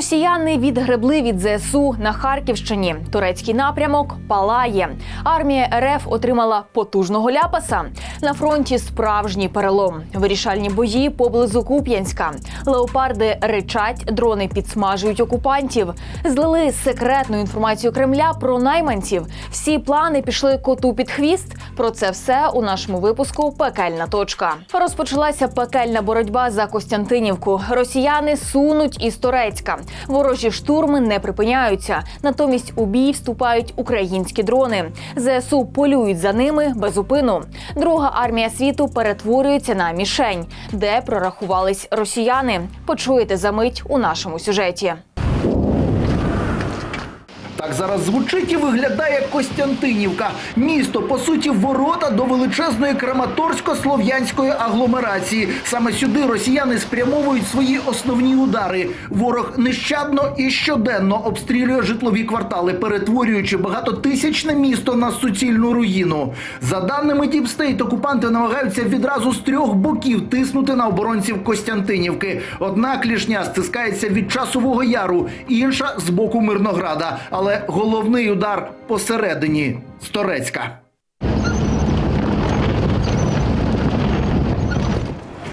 Росіяни відгребли від ЗСУ на Харківщині. Турецький напрямок палає. Армія РФ отримала потужного ляпаса. На фронті справжній перелом. Вирішальні бої поблизу Куп'янська. Леопарди ричать, дрони підсмажують окупантів. Злили секретну інформацію Кремля про найманців. Всі плани пішли коту під хвіст. Про це все у нашому випуску Пекельна точка. Розпочалася пекельна боротьба за Костянтинівку. Росіяни сунуть із Торецька. Ворожі штурми не припиняються. Натомість у бій вступають українські дрони. ЗСУ полюють за ними без упину. Друга армія світу перетворюється на мішень, де прорахувались росіяни. Почуєте за мить у нашому сюжеті. Так зараз звучить і виглядає Костянтинівка. Місто, по суті, ворота до величезної Краматорсько-слов'янської агломерації. Саме сюди росіяни спрямовують свої основні удари. Ворог нещадно і щоденно обстрілює житлові квартали, перетворюючи багатотисячне місто на суцільну руїну. За даними Діпстейт, окупанти намагаються відразу з трьох боків тиснути на оборонців Костянтинівки. Одна клішня стискається від часового яру, інша з боку Мирнограда. Але головний удар посередині з Торецька.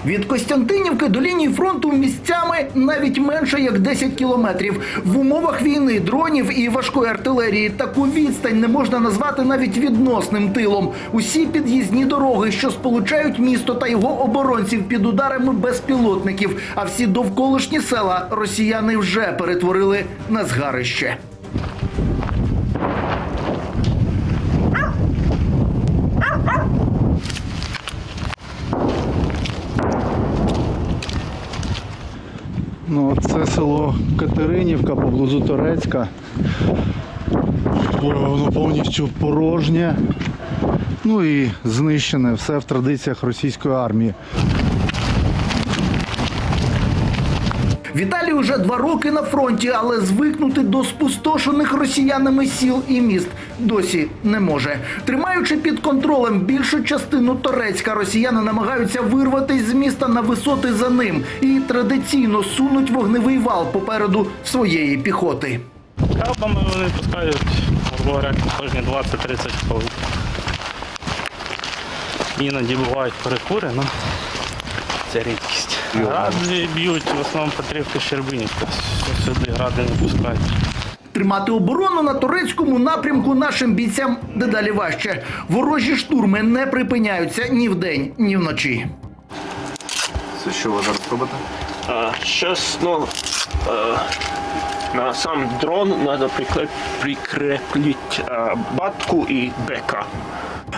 Від Костянтинівки до лінії фронту місцями навіть менше як 10 кілометрів. В умовах війни, дронів і важкої артилерії таку відстань не можна назвати навіть відносним тилом. Усі під'їзні дороги, що сполучають місто та його оборонців під ударами безпілотників. А всі довколишні села росіяни вже перетворили на згарище. Ну, це село Катеринівка поблизу Торецька. Воно повністю порожнє. Ну і знищене все в традиціях російської армії. Віталій уже два роки на фронті, але звикнути до спустошених росіянами сіл і міст досі не може. Тримаючи під контролем більшу частину Торецька, росіяни намагаються вирватися з міста на висоти за ним і традиційно сунуть вогневий вал попереду своєї піхоти. Кабами вони пускають, говоря, кожні 20-30 хвилин. Іноді бувають перекури, але це рідкість. Гради б'ють в основному Петрівка Щербинівка. Сюди гради не пускають. Тримати оборону на турецькому напрямку нашим бійцям дедалі важче. Ворожі штурми не припиняються ні вдень, ні вночі. Це що ви зараз робите? Сейчас, ну, на сам дрон надо прикреп- прикреплить э, батку и бека.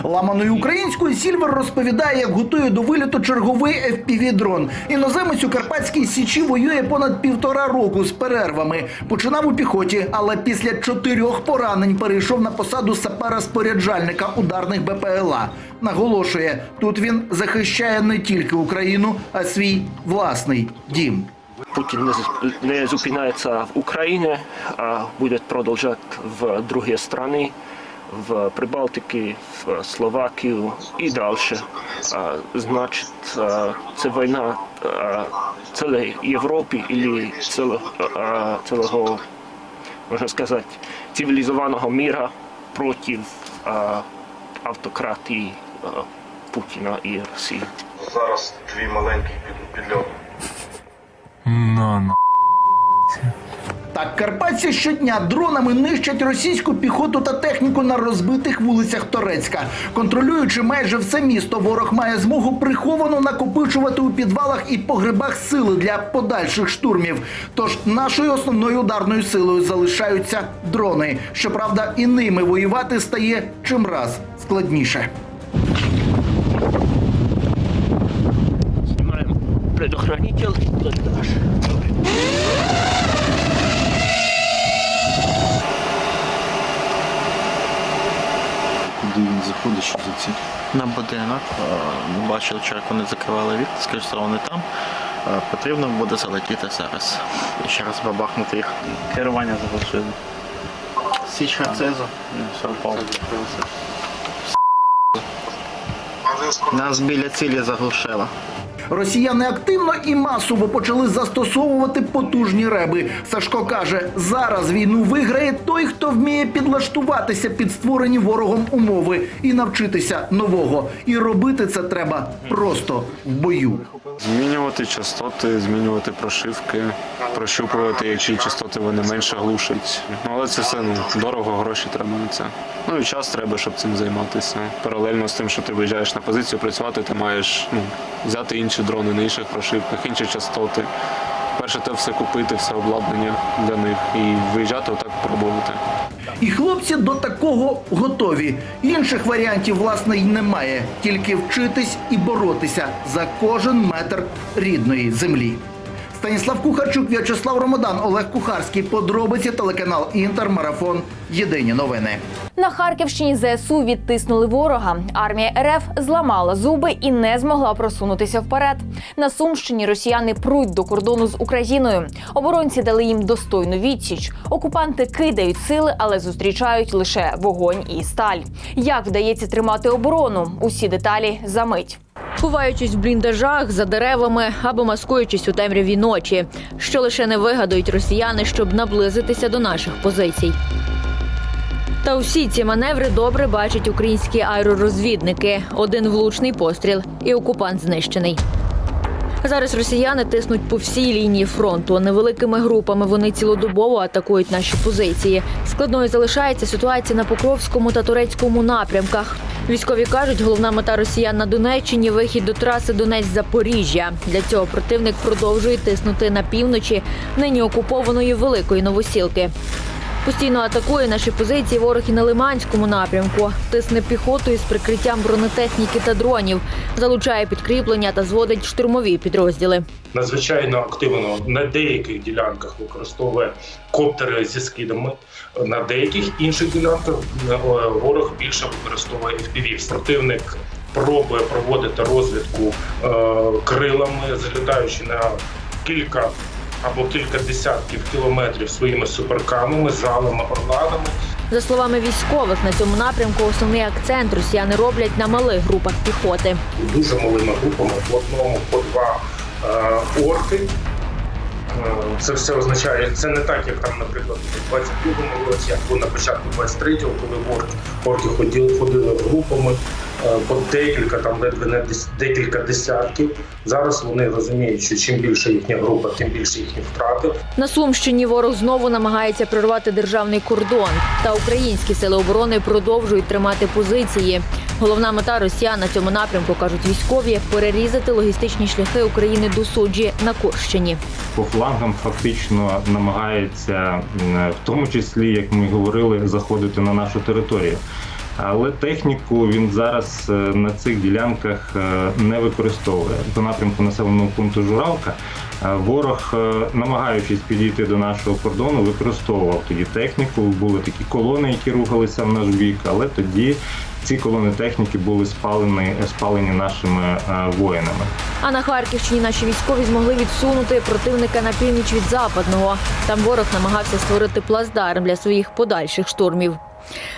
Ламаною українською Сільвер розповідає, як готує до виліту черговий FPV-дрон. Іноземець у Карпатській Січі воює понад півтора року з перервами. Починав у піхоті, але після чотирьох поранень перейшов на посаду сапера-споряджальника ударних БПЛА. Наголошує, тут він захищає не тільки Україну, а свій власний дім. Путин не, з- не зупиняется в Украине, а будет продолжать в другие страны, в Прибалтике, в Словакию и дальше. А, Значит, а, це война а, целой Європи или целого, а, целого, можна сказати, цивілізованого мира проти автократії Путіна і Росії. Зараз твій маленький під, підльот. Так, карпатці щодня дронами нищать російську піхоту та техніку на розбитих вулицях Торецька. Контролюючи майже все місто, ворог має змогу приховано накопичувати у підвалах і погребах сили для подальших штурмів. Тож нашою основною ударною силою залишаються дрони. Щоправда, і ними воювати стає чимраз складніше. Снимаем предохранитель. блиндаж. Куди він заходить, що за ці? на будинок. Е, Бачив, що як вони закривали вікна, скажу, що вони там. Е, Потрібно буде залетіти зараз. І ще раз бабахнути їх. Керування заглушили. Січ Харцезу. Все впало. Нас біля цілі заглушило. Росіяни активно і масово почали застосовувати потужні реби. Сашко каже, зараз війну виграє той, хто вміє підлаштуватися під створені ворогом умови і навчитися нового. І робити це треба просто в бою. Змінювати частоти, змінювати прошивки, прощупувати, які частоти вони менше глушать. Ну, але це все ну, дорого, гроші треба на це. Ну і час треба, щоб цим займатися. Паралельно з тим, що ти виїжджаєш на позицію працювати, ти маєш ну, взяти інші дрони на інших прошивках, інші частоти. Перше те все купити, все обладнання для них і виїжджати отак пробувати. І хлопці до такого готові. Інших варіантів, власне, й немає. Тільки вчитись і боротися за кожен метр рідної землі. Станіслав Кухарчук, В'ячеслав Ромодан, Олег Кухарський. Подробиці телеканал Інтер. Марафон. Єдині новини. На Харківщині ЗСУ відтиснули ворога. Армія РФ зламала зуби і не змогла просунутися вперед. На Сумщині росіяни пруть до кордону з Україною. Оборонці дали їм достойну відсіч. Окупанти кидають сили, але зустрічають лише вогонь і сталь. Як вдається тримати оборону? Усі деталі за мить. Ховаючись в бліндажах за деревами або маскуючись у темряві ночі, що лише не вигадують росіяни, щоб наблизитися до наших позицій. Та усі ці маневри добре бачать українські аеророзвідники. Один влучний постріл, і окупант знищений. Зараз росіяни тиснуть по всій лінії фронту. Невеликими групами вони цілодобово атакують наші позиції. Складною залишається ситуація на Покровському та турецькому напрямках. Військові кажуть, головна мета росіян на Донеччині вихід до траси Донець-Запоріжжя. Для цього противник продовжує тиснути на півночі нині окупованої великої новосілки. Постійно атакує наші позиції ворог і на Лиманському напрямку. Тисне піхотою з прикриттям бронетехніки та дронів, залучає підкріплення та зводить штурмові підрозділи. надзвичайно активно на деяких ділянках використовує коптери зі скидами. На деяких інших ділянках е, ворог більше використовує FPV. Противник пробує проводити розвідку е, крилами, залітаючи на кілька або кілька десятків кілометрів своїми суперкамами, залами, орладами. За словами військових, на цьому напрямку основний акцент росіяни роблять на малих групах піхоти. дуже малими групами, по одному, по два е, орки. Е, Це все означає, це не так, як там, наприклад, у 22-му році, або на початку 23-го, коли орки, ходили, ходили групами по декілька, там ледве не декілька десятків. Зараз вони розуміють, що чим більше їхня група, тим більше їхні втрати. На Сумщині ворог знову намагається прорвати державний кордон. Та українські сили оборони продовжують тримати позиції. Головна мета росіян на цьому напрямку кажуть військові перерізати логістичні шляхи України до суджі на Курщині. по флангам фактично намагається, в тому числі, як ми говорили, заходити на нашу територію. Але техніку він зараз е, на цих ділянках е, не використовує. По напрямку населеного пункту Журавка е, ворог, намагаючись підійти до нашого кордону, використовував тоді техніку. Були такі колони, які рухалися в наш бік, але тоді ці колони техніки були спалені, спалені нашими воїнами. А на Харківщині наші військові змогли відсунути противника на північ від западного. Там ворог намагався створити плацдарм для своїх подальших штурмів.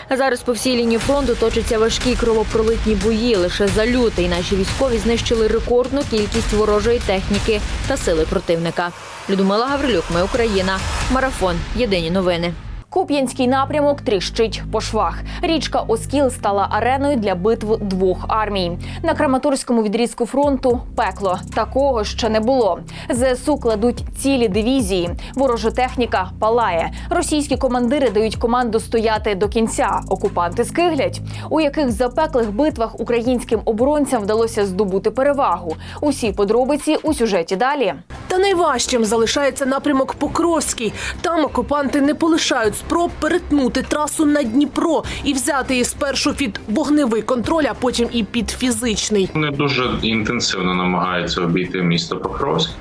Зараз по всій лінії фронту точаться важкі кровопролитні бої. Лише за лютий наші військові знищили рекордну кількість ворожої техніки та сили противника. Людмила Гаврилюк, ми Україна. Марафон. Єдині новини. Куп'янський напрямок тріщить по швах. Річка Оскіл стала ареною для битв двох армій. На Краматорському відрізку фронту пекло такого ще не було. ЗСУ кладуть цілі дивізії. Ворожа техніка палає. Російські командири дають команду стояти до кінця. Окупанти скиглять. У яких запеклих битвах українським оборонцям вдалося здобути перевагу. Усі подробиці у сюжеті далі. Та найважчим залишається напрямок Покровський. Там окупанти не полишають спроб перетнути трасу на Дніпро і взяти її спершу під вогневий контроль, а потім і під фізичний. Вони дуже інтенсивно намагаються обійти місто Покровськ,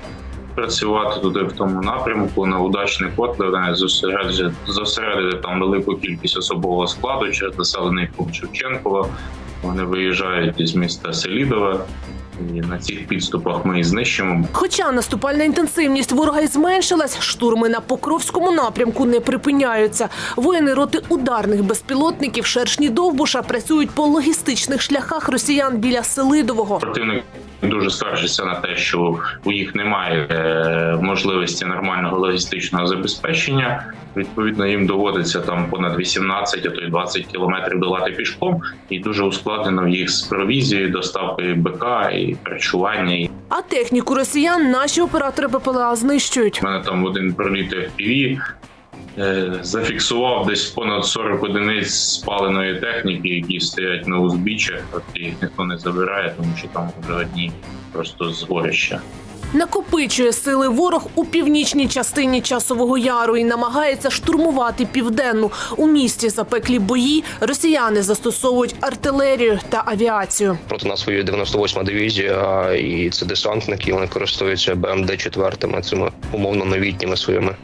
працювати туди в тому напрямку на удачний вони зосередити, зосередити там велику кількість особового складу через населений пункт Шевченкова. Вони виїжджають із міста Селідове. І на цих підступах ми знищимо. Хоча наступальна інтенсивність ворога й зменшилась, штурми на Покровському напрямку не припиняються. Воїни роти ударних безпілотників шершні Довбуша працюють по логістичних шляхах росіян біля Селидового. Противник дуже скаржаться на те, що у їх немає е, можливості нормального логістичного забезпечення. Відповідно, їм доводиться там понад 18, а то й 20 кілометрів долати пішком, і дуже ускладнено їх з провізією, доставкою БК і харчування. А техніку росіян наші оператори БПЛА знищують. У мене там один проліт е, зафіксував десь понад 40 одиниць спаленої техніки, які стоять на узбіччях. От їх ніхто не забирає, тому що там вже одні просто згорища. Накопичує сили ворог у північній частині часового яру і намагається штурмувати південну. У місті запеклі бої росіяни застосовують артилерію та авіацію. Проти нас воює 98-ма дивізія, і це десантники. Вони користуються БМД 4 цими умовно новітніми своїми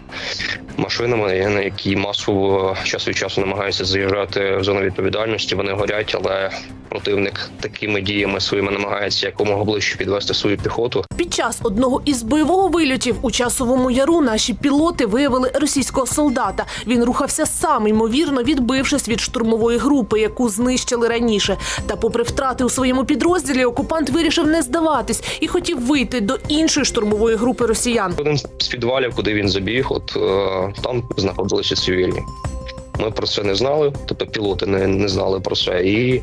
машинами, які масово час від часу намагаються заїжджати в зону відповідальності. Вони горять, але противник такими діями своїми намагається якомога ближче підвести свою піхоту. Під час одного із бойового вильотів у часовому яру наші пілоти виявили російського солдата. Він рухався сам, ймовірно, відбившись від штурмової групи, яку знищили раніше. Та, попри втрати у своєму підрозділі, окупант вирішив не здаватись і хотів вийти до іншої штурмової групи росіян. Один з підвалів, куди він забіг, от там знаходилися цивільні. Ми про це не знали, тобто пілоти не, не знали про це. І е,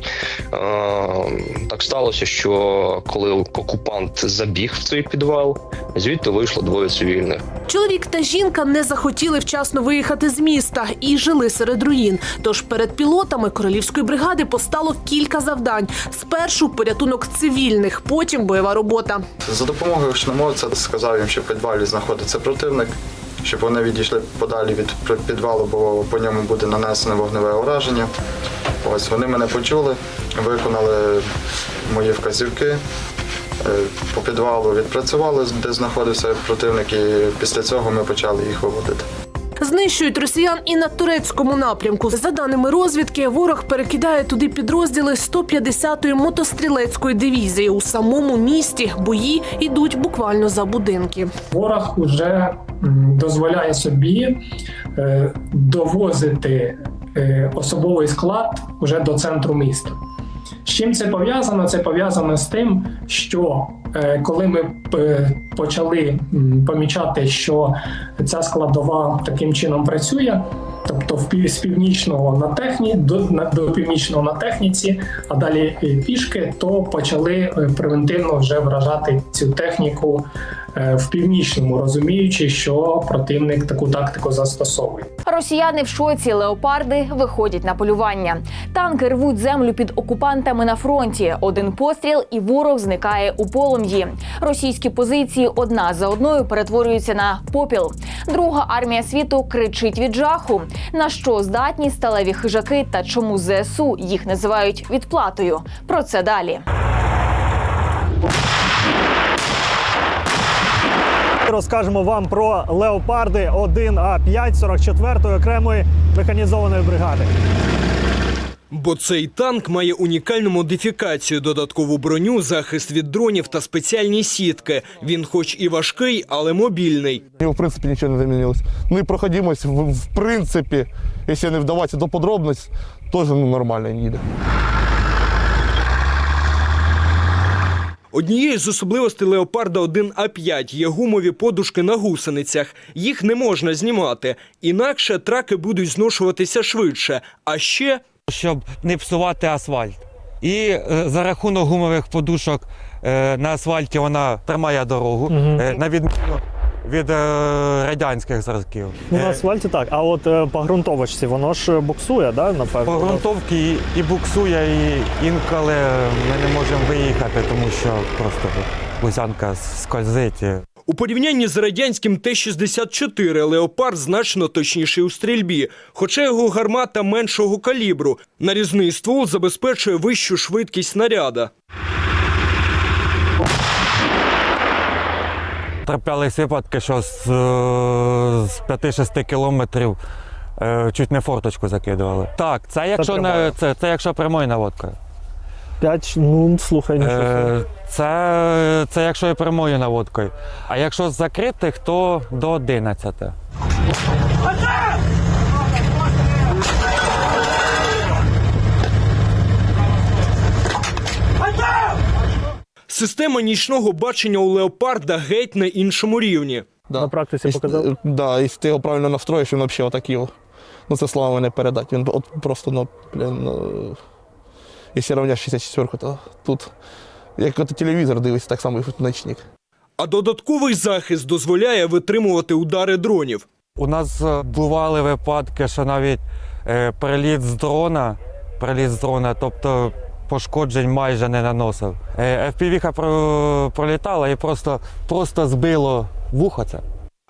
так сталося, що коли окупант забіг в цей підвал, звідти вийшло двоє цивільних. Чоловік та жінка не захотіли вчасно виїхати з міста і жили серед руїн. Тож перед пілотами королівської бригади постало кілька завдань: спершу порятунок цивільних, потім бойова робота. За допомогою гучномовця сказав їм, що в підвалі знаходиться противник, щоб вони відійшли подалі від підвалу, бо по ньому буде нанесено вогневе ураження. Ось вони мене почули, виконали мої вказівки. Е, По підвалу відпрацювали, де знаходився противник, і після цього ми почали їх виводити. Знищують росіян і на турецькому напрямку. За даними розвідки, ворог перекидає туди підрозділи 150-ї мотострілецької дивізії. У самому місті бої йдуть буквально за будинки. Ворог вже дозволяє собі е, довозити е, особовий склад вже до центру міста. З чим це пов'язано? Це пов'язано з тим, що е, коли ми е, почали помічати, що ця складова таким чином працює, тобто з північного на техні до, на, до північного на техніці, а далі е, пішки, то почали превентивно вже вражати цю техніку в північному, розуміючи, що противник таку тактику застосовує. Росіяни в шоці леопарди виходять на полювання. Танки рвуть землю під окупантами на фронті. Один постріл, і ворог зникає у полум'ї. Російські позиції одна за одною перетворюються на попіл. Друга армія світу кричить від жаху. На що здатні сталеві хижаки та чому ЗСУ їх називають відплатою? Про це далі. Розкажемо вам про леопарди 1А5 44-ї окремої механізованої бригади. Бо цей танк має унікальну модифікацію, додаткову броню, захист від дронів та спеціальні сітки. Він, хоч і важкий, але мобільний. В принципі, нічого не змінилось. Ну і проходимость, в, в принципі, якщо не вдаватися до подробностей, теж ну, нормально їде. Однією з особливостей леопарда 1А5 є гумові подушки на гусеницях. Їх не можна знімати, інакше траки будуть зношуватися швидше. А ще щоб не псувати асфальт. І е, за рахунок гумових подушок е, на асфальті вона тримає дорогу, е, на відміну від е, радянських зразків. Ну, на Е, асфальті так. А от е, по ґрунтовочці воно ж буксує, да, напевно? по ґрунтовці і, і буксує, і інколи ми не можемо виїхати, тому що просто гусянка скользить. У порівнянні з радянським Т-64 леопард значно точніший у стрільбі, хоча його гармата меншого калібру. Нарізний ствол забезпечує вищу швидкість снаряда. Траплялись випадки, що з, е, з 5-6 кілометрів е, чуть не форточку закидували. Так, це якщо прямою. не це, це якщо прямою наводкою. 5, ну слухай, нічого. Е, це, це якщо і прямою наводкою. А якщо з закритих, то до 11. Система нічного бачення у леопарда геть на іншому рівні. Да. На практиці показав? Да, якщо ти його правильно настроїш, він взагалі отакий. Ну це словами не передати. Він от просто, ну, блін, ну, якщо рівняш 64, то тут, як от телевізор дивиться, так само і ночник. А додатковий захист дозволяє витримувати удари дронів. У нас е, бували випадки, що навіть е, переліт з дрона, переліт з дрона, тобто пошкоджень майже не наносив. Е, FPV-ха про, пролітала і просто, просто збило вухо це.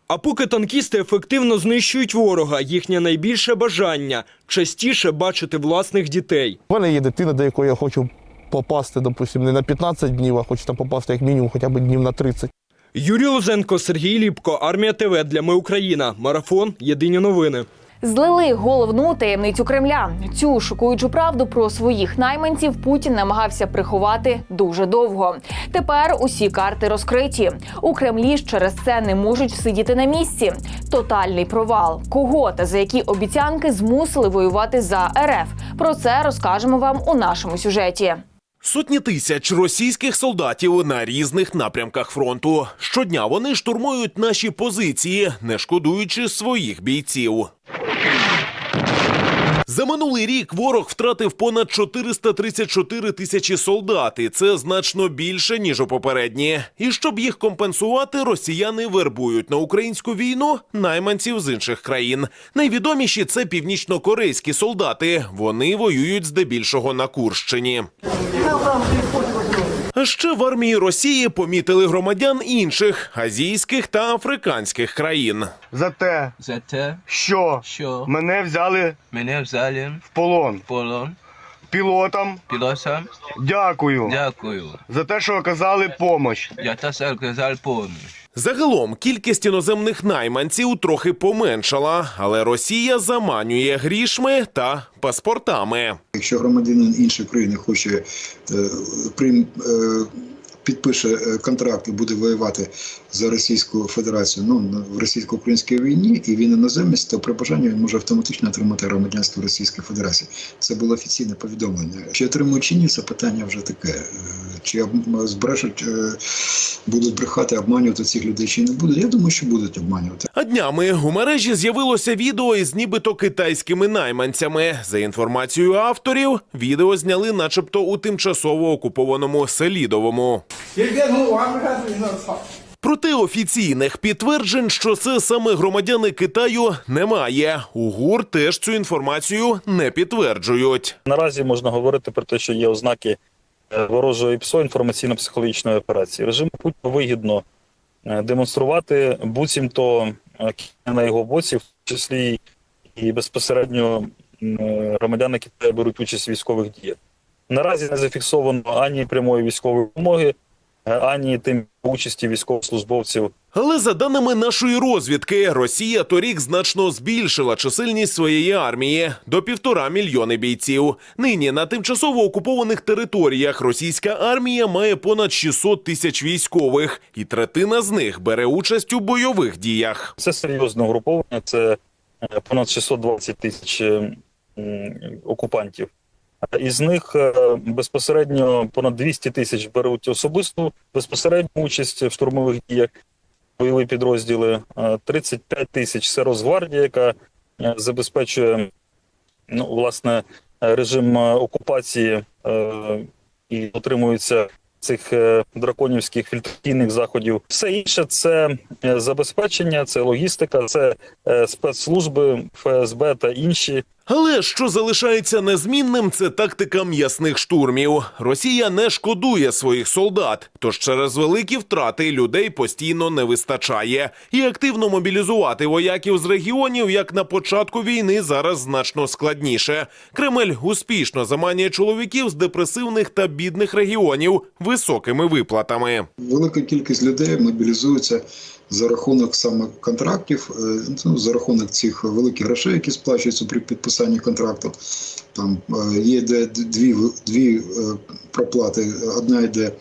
А поки танкісти ефективно знищують ворога, їхнє найбільше бажання частіше бачити власних дітей. У мене є дитина, до якої я хочу попасти, допустим, не на 15 днів, а хочу там попасти як мінімум хоча б днів на 30. Юрій Лозенко, Сергій Ліпко, Армія ТВ для Ми Україна. Марафон. Єдині новини. Злили головну таємницю Кремля. Цю шокуючу правду про своїх найманців Путін намагався приховати дуже довго. Тепер усі карти розкриті. У Кремлі ж через це не можуть всидіти на місці. Тотальний провал. Кого та за які обіцянки змусили воювати за РФ? Про це розкажемо вам у нашому сюжеті. Сотні тисяч російських солдатів на різних напрямках фронту. Щодня вони штурмують наші позиції, не шкодуючи своїх бійців. За минулий рік ворог втратив понад 434 тисячі солдат, і це значно більше ніж у попередні. І щоб їх компенсувати, росіяни вербують на українську війну найманців з інших країн. Найвідоміші це північно-корейські солдати. Вони воюють здебільшого на Курщині. А ще в армії Росії помітили громадян інших азійських та африканських країн. за те, За те, що, що мене взяли мене взяли в полон. в полон Пілотам пілотам. дякую Дякую. за те, що оказали допомогу. Я теж оказав помощь. Загалом кількість іноземних найманців трохи поменшала, але Росія заманює грішми та паспортами. Якщо громадянин іншої країни хоче е, прийм, е, підпише е, контракт і буде воювати за Російську Федерацію ну, на- в російсько-українській війні, і він іноземець, то при бажанні він може автоматично отримати громадянство Російської Федерації. Це було офіційне повідомлення. Чи отримують чи ні, це питання вже таке. Е, Чи об- збрешуть, е, будуть брехати, обманювати цих людей, чи не будуть? Я думаю, що будуть обманювати. А днями у мережі з'явилося відео із нібито китайськими найманцями. За інформацією авторів, відео зняли, начебто, у тимчасово окупованому Селідовому. Проте офіційних підтверджень, що це саме громадяни Китаю, немає. У ГУР теж цю інформацію не підтверджують. Наразі можна говорити про те, що є ознаки е, ворожої ПСО інформаційно-психологічної операції. Режиму Путіна вигідно е, демонструвати буцімто е, на його боці, в числі і безпосередньо громадяни Китаю беруть участь у військових діях. Наразі не зафіксовано ані прямої військової допомоги, ані тим участі військовослужбовців Але за даними нашої розвідки, Росія торік значно збільшила чисельність своєї армії до півтора мільйони бійців. Нині на тимчасово окупованих територіях російська армія має понад 600 тисяч військових, і третина з них бере участь у бойових діях. Це серйозне угруповання, це е, понад 620 тисяч е, окупантів. Із них е, безпосередньо понад 200 тисяч беруть особисту безпосередню участь в штурмових діях, бойові підрозділи. Е, 35 тисяч це Росгвардія, яка е, забезпечує ну, власне е, режим е, окупації е, і дотримується цих е, драконівських фільтраційних заходів. Все інше це е, забезпечення, це логістика, це е, спецслужби, ФСБ та інші. Але що залишається незмінним, це тактика м'ясних штурмів. Росія не шкодує своїх солдат, тож через великі втрати людей постійно не вистачає. І активно мобілізувати вояків з регіонів, як на початку війни, зараз значно складніше. Кремль успішно заманює чоловіків з депресивних та бідних регіонів високими виплатами. Велика кількість людей мобілізується за рахунок саме контрактів, е, ну, за рахунок цих великих грошей, які сплачуються при підписанні контракту. Там е, є дві, дві е, проплати. Одна йде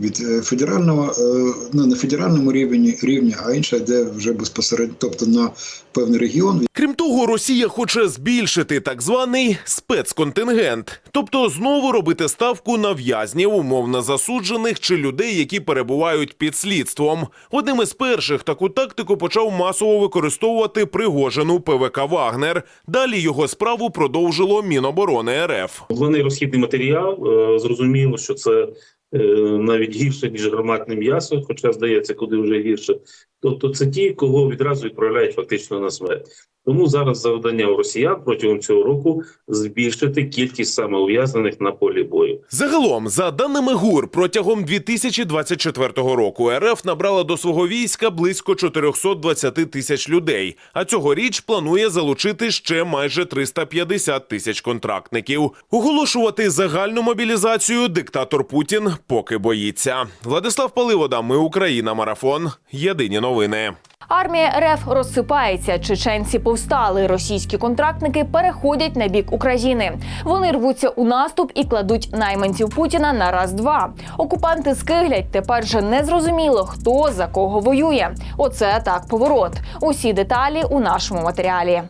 від е, федерального, е, ну, на федеральному рівні, рівні, а інша йде вже безпосередньо, тобто на певний регіон. Крім того, Росія хоче збільшити так званий спецконтингент, тобто знову робити ставку на в'язнів, умовно засуджених чи людей, які перебувають під слідством. Одним із перших таку тактику почав масово використовувати Пригожину ПВК Вагнер. Далі його справу продовжило Міноборони РФ. Головний розхідний матеріал. е, Зрозуміло, що це навіть гірше, ніж гарматне м'ясо, хоча здається, куди вже гірше. Тобто це ті, кого відразу відправляють фактично на смерть. Тому зараз завдання у росіян протягом цього року збільшити кількість саме ув'язнених на полі бою. Загалом, за даними ГУР, протягом 2024 року РФ набрала до свого війська близько 420 тисяч людей. А цьогоріч планує залучити ще майже 350 тисяч контрактників. Оголошувати загальну мобілізацію диктатор Путін поки боїться. Владислав Паливода, ми Україна. Марафон. Єдині новини. Армія РФ розсипається. Чеченці повстали. Російські контрактники переходять на бік України. Вони рвуться у наступ і кладуть найманців Путіна на раз-два. Окупанти скиглять. Тепер же не зрозуміло, хто за кого воює. Оце так поворот. Усі деталі у нашому матеріалі.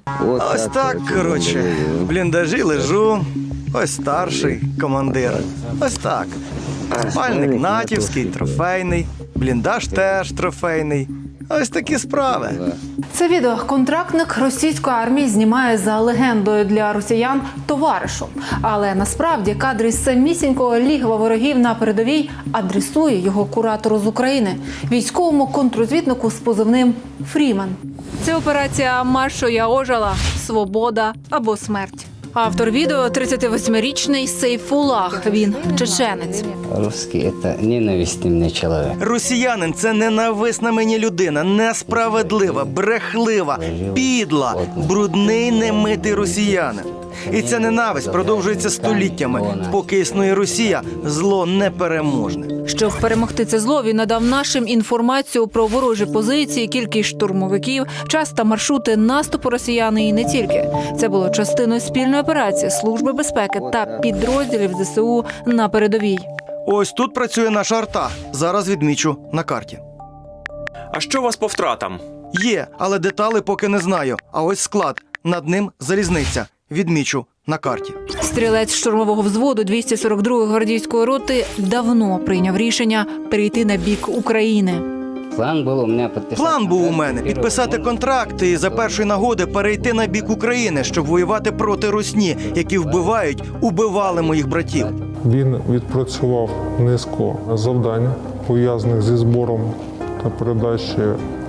Ось так, коротше. В бліндажі лежу. Ось старший командир. Ось так. Спальник натівський, трофейний. Бліндаж теж трофейний. Ось такі справи. Це відео контрактник російської армії знімає за легендою для росіян товаришу. Але насправді кадри з самісінького лігва ворогів на передовій адресує його куратору з України, військовому контрозвіднику з позивним Фріман. Це операція Маршо Я ожила, свобода або смерть. Автор відео 38-річний Сейфулах. Він чеченець. Это ненавистный мне человек. Росіянин це ненависна мені людина, несправедлива, брехлива, підла, брудний немитий росіянин. І ця ненависть продовжується століттями. Поки існує Росія, зло непереможне. Щоб перемогти це зло, він надав нашим інформацію про ворожі позиції, кількість штурмовиків, час та маршрути наступу росіян і не тільки. Це було частиною спільної операції Служби безпеки та підрозділів ЗСУ на передовій. Ось тут працює наша арта. Зараз відмічу на карті. А що у вас по втратам? Є, але детали поки не знаю. А ось склад. Над ним залізниця. Відмічу на карті. Стрілець штурмового взводу 242-ї гвардійської роти давно прийняв рішення перейти на бік України. План був у мене підписати. План був у мене підписати контракти і за першої нагоди перейти на бік України, щоб воювати проти русні, які вбивають, убивали моїх братів. Він відпрацював низку завдань, пов'язаних зі збором та передачі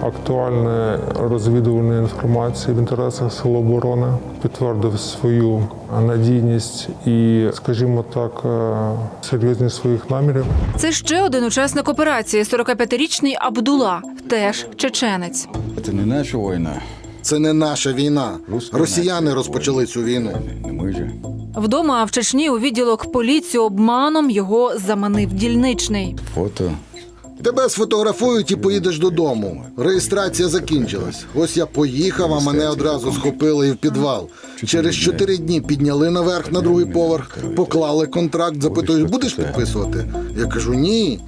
актуальної розвідувальної інформації в інтересах Сил оборони, підтвердив свою надійність і, скажімо так, е, серйозність своїх намірів. Це ще один учасник операції 45-річний Абдула, теж чеченець. Це не наша війна. Це не наша війна. Росіяни розпочали цю війну. Ми же. Вдома в Чечні у відділок поліції обманом його заманив дільничний. Фото. Тебе сфотографують і поїдеш додому. Реєстрація закінчилась. Ось я поїхав, а мене одразу схопили і в підвал. Через чотири дні підняли наверх на другий поверх, поклали контракт, запитують, будеш підписувати? Я кажу, ні.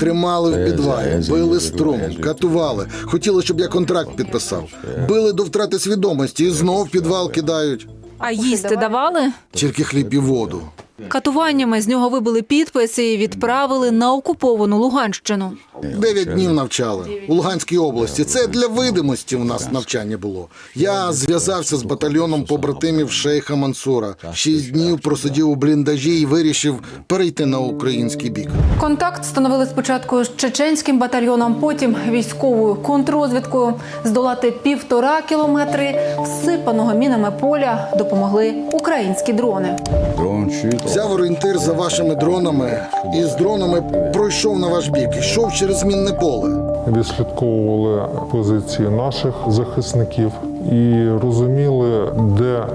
Тримали в підвалі, били струмом, катували. Хотіли, щоб я контракт підписав. Били до втрати свідомості і знов в підвал кидають. А їсти давали? Тільки хліб і воду. Катуваннями з нього вибили підписи і відправили на окуповану Луганщину. Дев'ять днів навчали у Луганській області. Це для видимості в нас навчання було. Я зв'язався з батальйоном побратимів шейха Мансура. Шість днів просидів у бліндажі і вирішив перейти на український бік. Контакт встановили спочатку з чеченським батальйоном, потім військовою контррозвідкою. Здолати півтора кілометри всипаного мінами поля допомогли українські дрони. Дрон чит. Взяв орієнтир за вашими дронами і з дронами пройшов на ваш бік. Йшов через мінне поле. Відслідковували позиції наших захисників і розуміли, де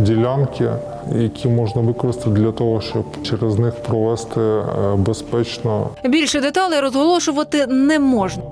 ділянки, які можна використати для того, щоб через них провести е, безпечно Більше деталей розголошувати не можна.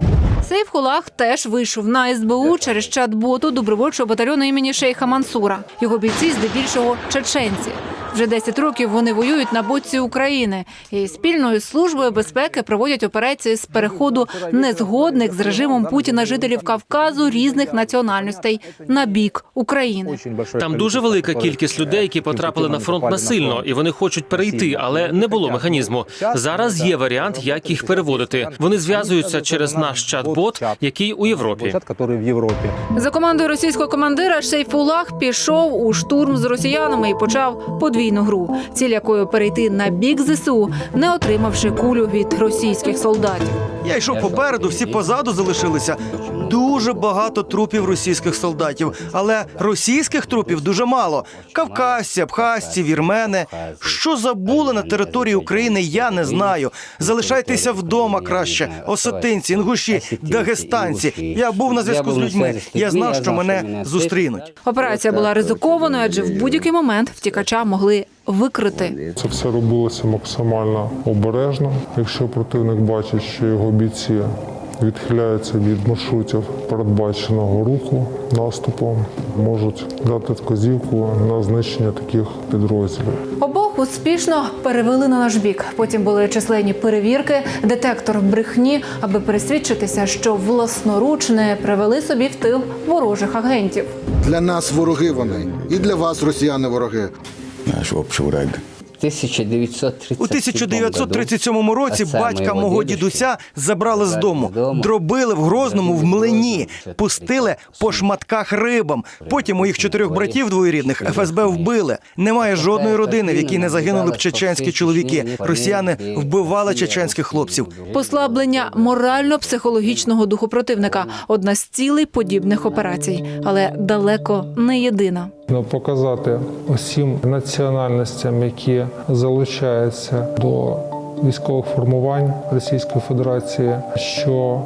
Сейфхулах теж вийшов на СБУ через чат-боту добровольчого батальйону імені Шейха Мансура. Його бійці здебільшого чеченці. Вже 10 років вони воюють на боці України і спільною службою безпеки проводять операції з переходу незгодних з режимом Путіна жителів Кавказу різних національностей на бік України. Там дуже велика кількість людей, які потрапили на фронт насильно, і вони хочуть перейти, але не було механізму. Зараз є варіант, як їх переводити. Вони зв'язуються через наш чат-бот, який у Європі. За командою російського командира Шейфулах пішов у штурм з росіянами і почав подвійну гру, ціль якою перейти на бік ЗСУ, не отримавши кулю від російських солдатів. Я йшов попереду, всі позаду залишилися. Дуже багато трупів російських солдатів, але російських трупів дуже мало. Кавказці, абхазці, вірмени. Що забули на території України, я не знаю. Залишайтеся вдома краще. Осетинці, інгуші, дагестанці. Я був на зв'язку з людьми. Я знав, що мене зустрінуть. Операція була ризикованою, адже в будь-який момент втікача могли викрити. Це все робилося максимально обережно. Якщо противник бачить, що його бійці відхиляються від маршрутів передбаченого руху наступом, можуть дати вказівку на знищення таких підрозділів. Обох успішно перевели на наш бік. Потім були численні перевірки, детектор брехні, аби пересвідчитися, що власноруч не привели собі в тил ворожих агентів. Для нас вороги вони, і для вас, росіяни, вороги. Наш общий враг. У 1937 році батька мого дідуся забрали з дому, дробили в Грозному в млині, пустили по шматках рибам. Потім моїх чотирьох братів двоюрідних ФСБ вбили. Немає жодної родини, в якій не загинули б чеченські чоловіки. Росіяни вбивали чеченських хлопців. Послаблення морально-психологічного духу противника одна з цілей подібних операцій, але далеко не єдина. Показати усім національностям, які залучаються до військових формувань Російської Федерації, що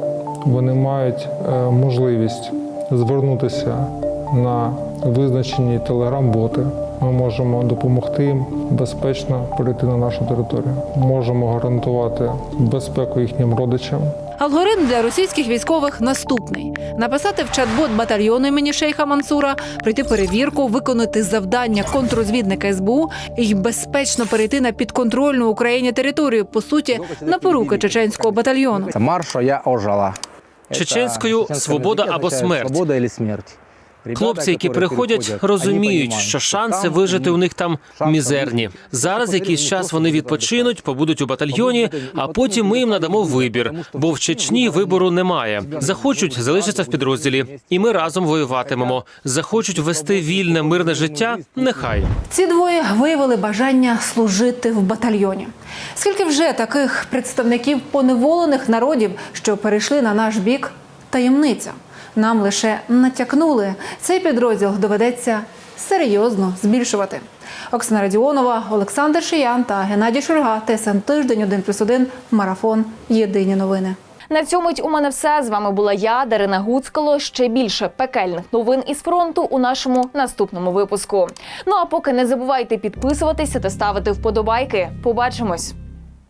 вони мають е, можливість звернутися на визначені телеграм-боти. Ми можемо допомогти їм безпечно перейти на нашу територію. Можемо гарантувати безпеку їхнім родичам. Алгоритм для російських військових наступний: написати в чат-бот батальйону імені шейха Мансура, пройти перевірку, виконати завдання контррозвідника СБУ і безпечно перейти на підконтрольну Україні територію, по суті, на поруки чеченського батальйону. Це Марша я ожала Чеченською свобода або смерть. Хлопці, які приходять, розуміють, що шанси вижити у них там мізерні. Зараз якийсь час вони відпочинуть, побудуть у батальйоні, а потім ми їм надамо вибір, бо в Чечні вибору немає. Захочуть залишаться в підрозділі, і ми разом воюватимемо. Захочуть вести вільне мирне життя. Нехай Ці двоє виявили бажання служити в батальйоні. Скільки вже таких представників поневолених народів, що перейшли на наш бік, таємниця. Нам лише натякнули. Цей підрозділ доведеться серйозно збільшувати. Оксана Радіонова, Олександр Шиян та Геннадій Шурга. ТСН тиждень 1+,1, Марафон. Єдині новини. На цьому у мене все. З вами була я, Дарина Гуцкало. Ще більше пекельних новин із фронту у нашому наступному випуску. Ну а поки не забувайте підписуватися та ставити вподобайки. Побачимось.